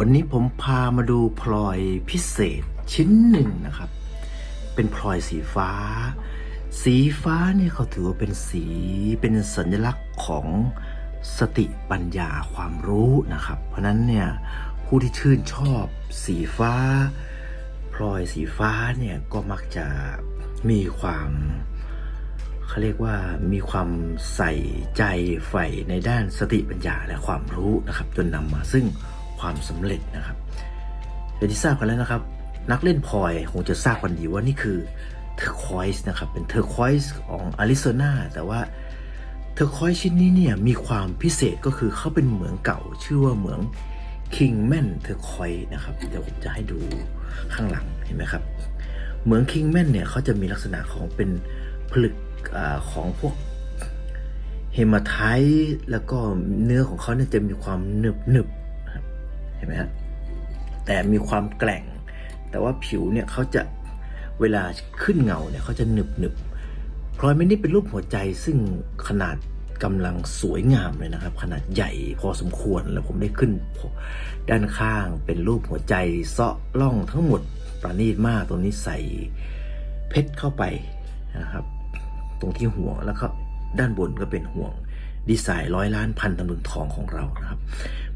วันนี้ผมพามาดูพลอยพิเศษชิ้นหนึ่งนะครับ เป็นพลอยสีฟ้า สีฟ้าเนี่ยเขาถือว่าเป็นสีเป็นสัญลักษณ์ของสติปัญญาความรู้นะครับ เพราะนั้นเนี่ยผู้ที่ชื่นชอบสีฟ้า พลอยสีฟ้าเนี่ยก็มักจะมีความเขาเรียกว่ามีความใส่ใจใฝ่ในด้านสติปัญญาและความรู้นะครับ จนนำมาซึ่ง ความสำเร็จนะครับอย่างที่ทราบกันแล้วนะครับ นักเล่นพลอยคงจะทราบกันดีว่านี่คือเทอร์ควอยส์นะครับเป็นเทอร์ควอยส์ของอาริโซนาแต่ว่าเทอร์ควอยส์ชิ้นนี้เนี่ยมีความพิเศษก็คือเขาเป็นเหมืองเก่าชื่อว่าเหมือง Kingman เทอร์คอยนะครับเดี๋ยวผมจะให้ดูข้างหลังเห็นไหมครับเหมือง Kingman เนี่ยเขาจะมีลักษณะของเป็นผลึกอของพวกเฮมาไทต์แล้วก็เนื้อของเขาเนี่ยจะมีความหนึบหนึบ เห็นไหมฮะแต่มีความแกร่ง แต่ว่าผิวเนี่ยเขาจะเวลาขึ้นเงาเนี่ยเขาจะหนึบหนึบพลอยไม่ได้เป็นรูปหัวใจซึ่งขนาดกำลังสวยงามเลยนะครับ ขนาดใหญ่พอสมควรแล้วผมได้ขึ้น ด้านข้างเป็นรูปหัวใจเซาะล่องทั้งหมดประณีตมากตรงนี้ใส่เพชรเข้าไปนะครับ ตรงที่ห่วงแล้วก็ด้านบนก็เป็นห่วงดีไซน์ร้อยล้านพันตำลึงทองของเรานะครับ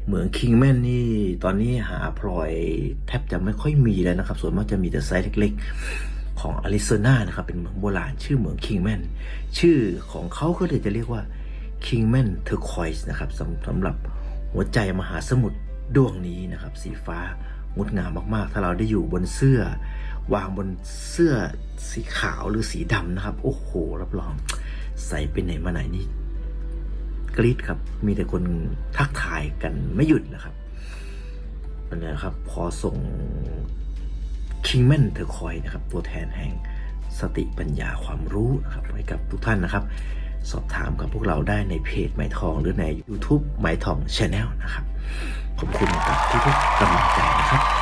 เหมืองคิงแมนนี่ตอนนี้หาพลอยแทบจะไม่ค่อยมีแล้วนะครับ ส่วนมากจะมีแต่ไซส์เล็กๆของอาริโซนานะครับ เป็นเมืองโบราณชื่อเหมืองคิงแมนชื่อของเขาก็เลยจะเรียกว่า Kingman Turquoise นะครับสำสำหรับหัวใจมหาสมุทรดวงนี้นะครับ สีฟ้างดงามมากๆ ถ้าเราได้อยู่บนเสื้อ วางบนเสื้อสีขาวหรือสีดำนะครับ โอ้โห รับรอง ใส่ไปไหนมาไหนนี่ กรี๊ดครับ มีแต่คนทักทายกันไม่หยุดนะครับนั่นแหละครับ พอส่ง Kingman เธอคอยนะครับ ตัวแทนแห่งสติปัญญาความรู้นะครับให้กับทุกท่านนะครับ สอบถามกับพวกเราได้ในเพจไหมทองหรือใน YouTube ไหมทอง Channel นะครับ ขอบคุณกับทุกๆกำลังใจนะครับ